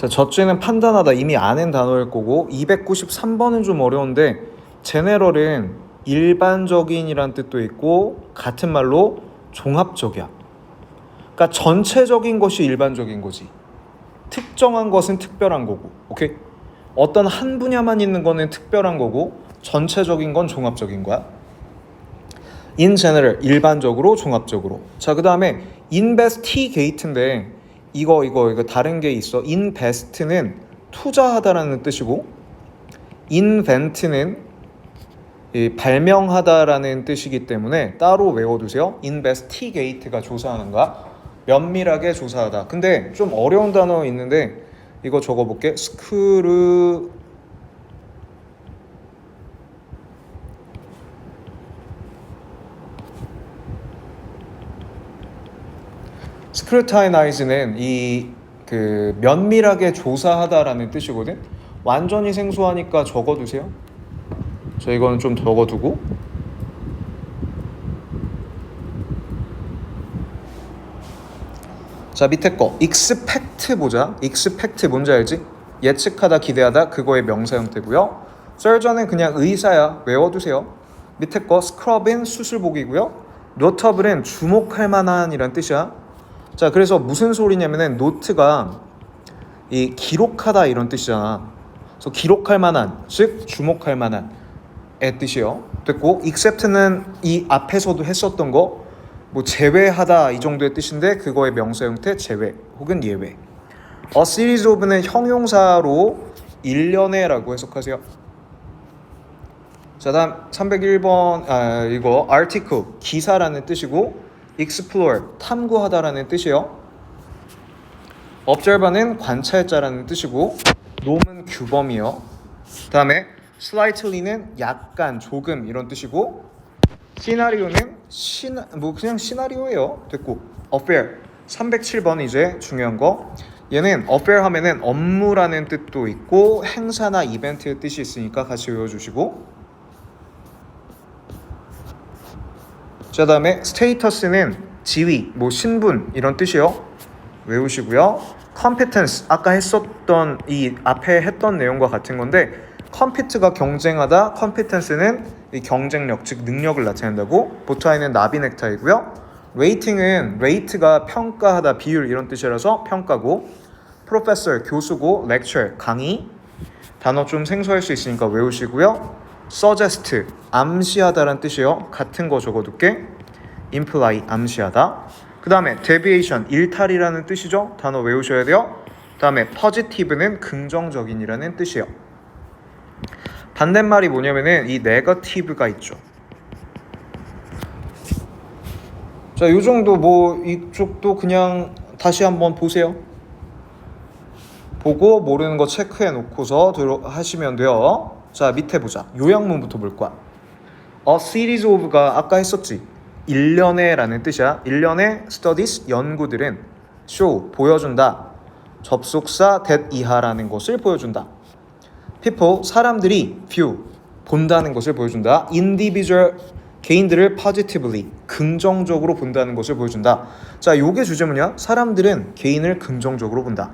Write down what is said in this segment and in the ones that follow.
자, 젖쥐는 판단하다 이미 아는 단어일 거고 293번은 좀 어려운데 제네럴은 일반적인이란 뜻도 있고 같은 말로 종합적이야. 그러니까 전체적인 것이 일반적인 거지. 특정한 것은 특별한 거고. 오케이? 어떤 한 분야만 있는 거는 특별한 거고 전체적인 건 종합적인 거야. in general 일반적으로 종합적으로. 자, 그다음에 investigate인데 이거 이거 이거 다른 게 있어. invest는 투자하다라는 뜻이고 invent는 이 발명하다라는 뜻이기 때문에 따로 외워두세요. investigate가 조사하는 거야. 면밀하게 조사하다. 근데 좀 어려운 단어 있는데 이거 적어볼게. 스크루 스크루타이나이즈는 이 그 면밀하게 조사하다라는 뜻이거든. 완전히 생소하니까 적어두세요. 자 이거는 좀 적어두고. 자 밑에 거. expect 보자. expect 뭔지 알지? 예측하다 기대하다 그거의 명사 형태고요. surgeon은 그냥 의사야. 외워두세요. 밑에 거 scrub은 수술복이고요. notable은 주목할 만한 이란 뜻이야 자 그래서 무슨 소리냐면은 노트가 이 기록하다 이런 뜻이잖아 그래서 기록할 만한 즉 주목할 만한 의 뜻이요. 됐고 except는 이 앞에서도 했었던 거 뭐 제외하다 이 정도의 뜻인데 그거의 명사 형태 제외 혹은 예외. A series of는 형용사로 일련의라고 해석하세요. 자 다음 301번 아 이거 article 기사라는 뜻이고 explore 탐구하다라는 뜻이요. observer는 관찰자라는 뜻이고 놈은 규범이요. 다음에 slightly는 약간 조금 이런 뜻이고 시나리오는 시나 뭐 그냥 시나리오예요. 됐고 affair 307번 이제 중요한 거 얘는 affair 하면은 업무라는 뜻도 있고 행사나 이벤트의 뜻이 있으니까 같이 외워주시고 자 다음에 status는 지위 뭐 신분 이런 뜻이요. 외우시고요. competence 아까 했었던 이 앞에 했던 내용과 같은 건데 컴피트가 경쟁하다, 컴피텐스는 이 경쟁력, 즉 능력을 나타낸다고. 보타이는 나비 넥타이고요. 레이팅은 레이트가 평가하다, 비율 이런 뜻이라서 평가고. 프로페서 교수고, 렉처 강의. 단어 좀 생소할 수 있으니까 외우시고요. Suggest 암시하다라는 뜻이에요. 같은 거 적어둘게. imply 암시하다. 그 다음에 deviation 일탈이라는 뜻이죠. 단어 외우셔야 돼요. 다음에 positive는 긍정적인이라는 뜻이에요. 반대말이 뭐냐면은 이 네거티브가 있죠. 자, 이 정도 뭐 이쪽도 그냥 다시 한번 보세요. 보고 모르는 거 체크해 놓고서 하시면 돼요. 자, 밑에 보자. 요약문부터 볼 거야. A series of가 아까 했었지. 일련의라는 뜻이야. 일련의 studies 연구들은 show 보여준다. 접속사 that 이하라는 것을 보여준다. people 사람들이 view 본다는 것을 보여준다. individual 개인들을 positively 긍정적으로 본다는 것을 보여준다. 자, 요게 주제 뭐냐? 사람들은 개인을 긍정적으로 본다.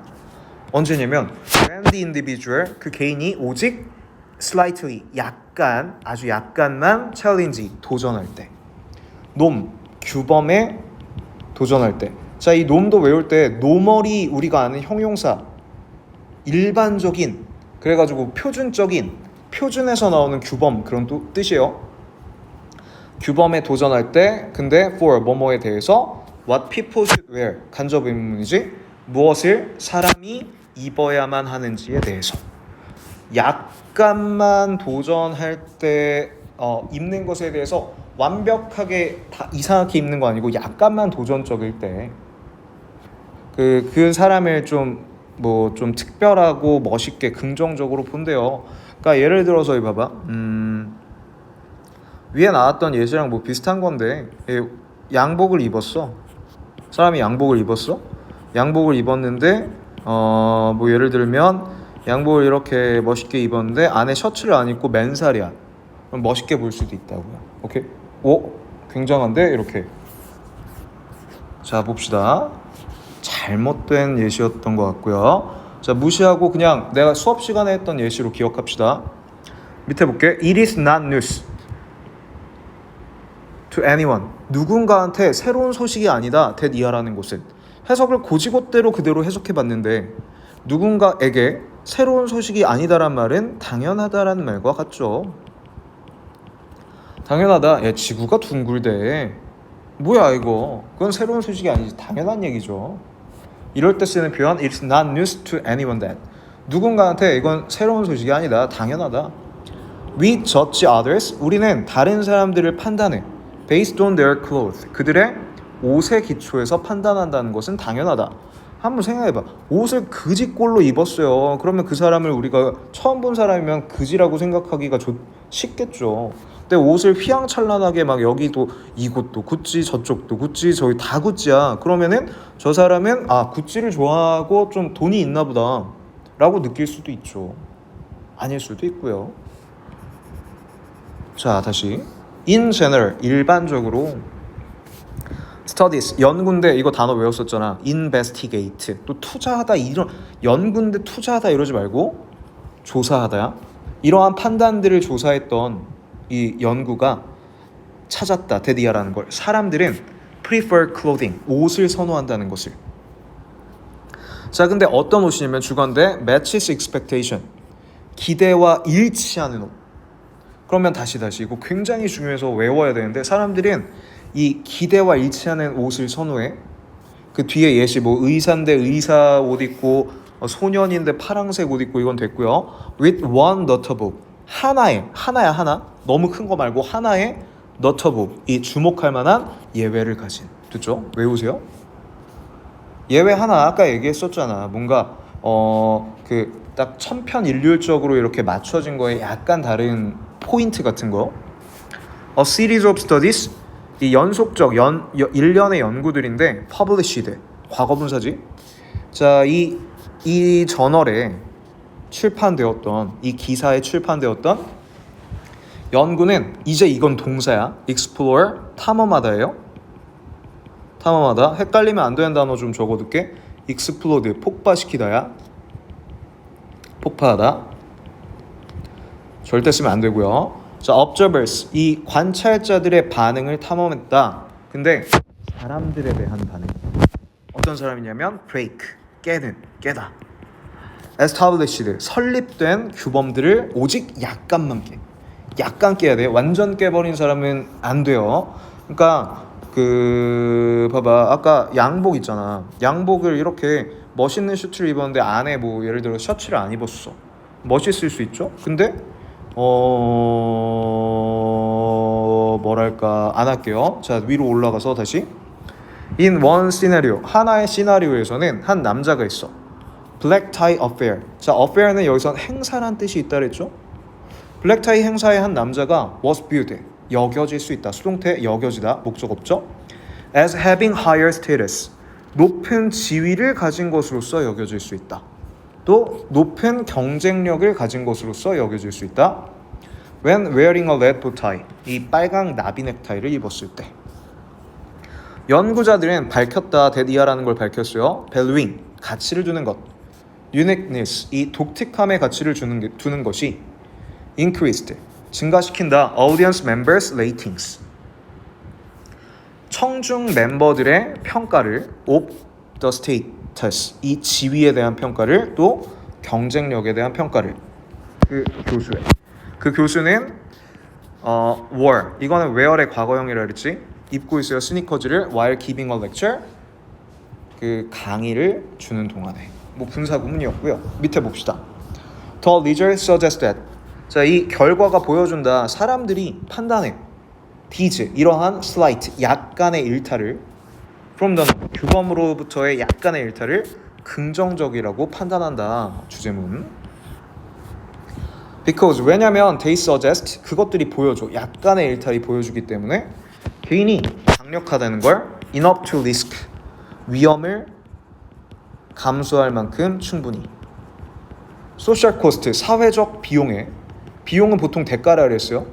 언제냐면 when the individual 그 개인이 오직 slightly 약간 아주 약간만 challenge 도전할 때. 놈 규범에 도전할 때. 자, 이 놈도 외울 때 노멀이 우리가 아는 형용사 일반적인 그래 가지고 표준적인 표준에서 나오는 규범 그런 또 뜻이에요. 규범에 도전할 때 근데 for 뭐뭐에 대해서 what people should wear 간접 의문이지 무엇을 사람이 입어야만 하는지에 대해서 약 간만 도전할 때 어, 입는 것에 대해서 완벽하게 다 이상하게 입는 거 아니고 약간만 도전적일 때 그 그 사람을 좀 뭐 좀 특별하고 멋있게 긍정적으로 본대요. 그러니까 예를 들어서 이 봐봐. 음, 위에 나왔던 예시랑 뭐 비슷한 건데 예, 양복을 입었어. 사람이 양복을 입었어. 양복을 입었는데 어 뭐 예를 들면 양복을 이렇게 멋있게 입었는데 안에 셔츠를 안 입고 맨살이야. 그럼 멋있게 볼 수도 있다고요. 오케이? 오 굉장한데 이렇게. 자 봅시다. 잘못된 예시였던 것 같고요. 자 무시하고 그냥 내가 수업 시간에 했던 예시로 기억합시다. 밑에 볼게. It is not news to anyone. 누군가한테 새로운 소식이 아니다. that 이하라는 것은 해석을 고지곳대로 그대로 해석해 봤는데 누군가에게 새로운 소식이 아니다란 말은 당연하다라는 말과 같죠. 당연하다. 야 지구가 둥글대. 뭐야 이거? 그건 새로운 소식이 아니지. 당연한 얘기죠. 이럴 때 쓰는 표현 It's not news to anyone that. 누군가한테 이건 새로운 소식이 아니다. 당연하다. We judge others. 우리는 다른 사람들을 판단해. Based on their clothes. 그들의 옷에 기초해서 판단한다는 것은 당연하다. 한번 생각해봐. 옷을 그지꼴로 입었어요. 그러면 그 사람을 우리가 처음 본 사람이면 그지라고 생각하기가 좋, 쉽겠죠. 근데 옷을 휘황찬란하게 막 여기도 이곳도 구찌 저쪽도 구찌 저기 다 구찌야. 그러면은 저 사람은 아 구찌를 좋아하고 좀 돈이 있나 보다 라고 느낄 수도 있죠. 아닐 수도 있고요. 자 다시 in general 일반적으로 studies 연구인데 이거 단어 외웠었잖아. investigate. 또 투자하다 이런 연구인데 투자하다 이러지 말고 조사하다야? 이러한 판단들을 조사했던 이 연구가 찾았다 데디아라는 걸. 사람들은 prefer clothing 옷을 선호한다는 것을. 자 근데 어떤 옷이냐면 주관대 matches expectation 기대와 일치하는 옷. 그러면 다시 다시. 이거 굉장히 중요해서 외워야 되는데 사람들은 이 기대와 일치하는 옷을 선호해. 그 뒤에 예시 뭐 의사인데 의사 옷 입고 어, 소년인데 파랑색 옷 입고 이건 됐고요. With one notable 하나의 하나야 하나 너무 큰 거 말고 하나의 notable 이 주목할 만한 예외를 가진 됐죠? 외우세요. 예외 하나 아까 얘기했었잖아. 뭔가 어 그 딱 천편일률적으로 이렇게 맞춰진 거에 약간 다른 포인트 같은 거. A series of studies 이 연속적 연 여- 일련의 연구들인데 published 과거 분사지. 자, 이 이 저널에 출판되었던 이 기사에 출판되었던 연구는 이제 이건 동사야. explore 탐험하다예요. 탐험하다. 헷갈리면 안 되는 단어 좀 적어둘게. explode 폭파시키다야. 폭파하다. 절대 쓰면 안 되고요. 자, observers 이 관찰자들의 반응을 탐험했다. 근데 사람들에 대한 반응. 어떤 사람이냐면 break 깨는 깨다. established 설립된 규범들을 오직 약간만 깨. 약간 깨야 돼. 완전 깨버린 사람은 안 돼요. 그러니까 그 봐봐 아까 양복 있잖아. 양복을 이렇게 멋있는 슈트를 입었는데 안에 뭐 예를 들어 셔츠를 안 입었어. 멋있을 수 있죠. 근데 어 뭐랄까 안 할게요. 자 위로 올라가서 다시 In one scenario 하나의 시나리오에서는 한 남자가 있어. Black tie affair. 자 affair는 여기서 행사란 뜻이 있다 그랬죠? 블랙 타이 행사의 한 남자가 was viewed 여겨질 수 있다. 수동태 여겨지다 목적 없죠? As having higher status 높은 지위를 가진 것으로서 여겨질 수 있다. 또 높은 경쟁력을 가진 것으로서 여겨질 수 있다. When wearing a red bow tie 이 빨강 나비 넥타이를 입었을 때 연구자들은 밝혔다 데디아라는 걸 밝혔어요. valuing 가치를 두는 것, uniqueness 이 독특함의 가치를 주는 게, 두는 것이 increased 증가시킨다 audience members ratings 청중 멤버들의 평가를 of the status 이 지위에 대한 평가를 또 경쟁력에 대한 평가를. 그 교수의. 그 교수는 어 wore 이거는 wear의 과거형이라 그랬지. 입고 있어요 스니커즈를 while giving a lecture. 그 강의를 주는 동안에. 뭐 분사 구문이었고요. 밑에 봅시다. The leader suggests that. 자이 결과가 보여준다. 사람들이 판단해. 디즈 이러한 slight 약간의 일탈을 norm, 규범으로부터의 약간의 일탈을 긍정적이라고 판단한다. 주제문. Because 왜냐면 they suggest 그것들이 보여줘. 약간의 일탈이 보여주기 때문에 개인이 강력하다는 걸 enough to risk. 위험을 감수할 만큼 충분히. 소셜 코스트 사회적 비용에. 비용은 보통 대가라 그랬어요.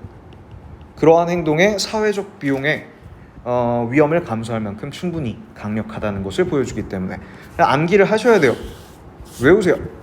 그러한 행동의 사회적 비용에 어, 위험을 감수할 만큼 충분히 강력하다는 것을 보여주기 때문에 암기를 하셔야 돼요. 외우세요. 끝.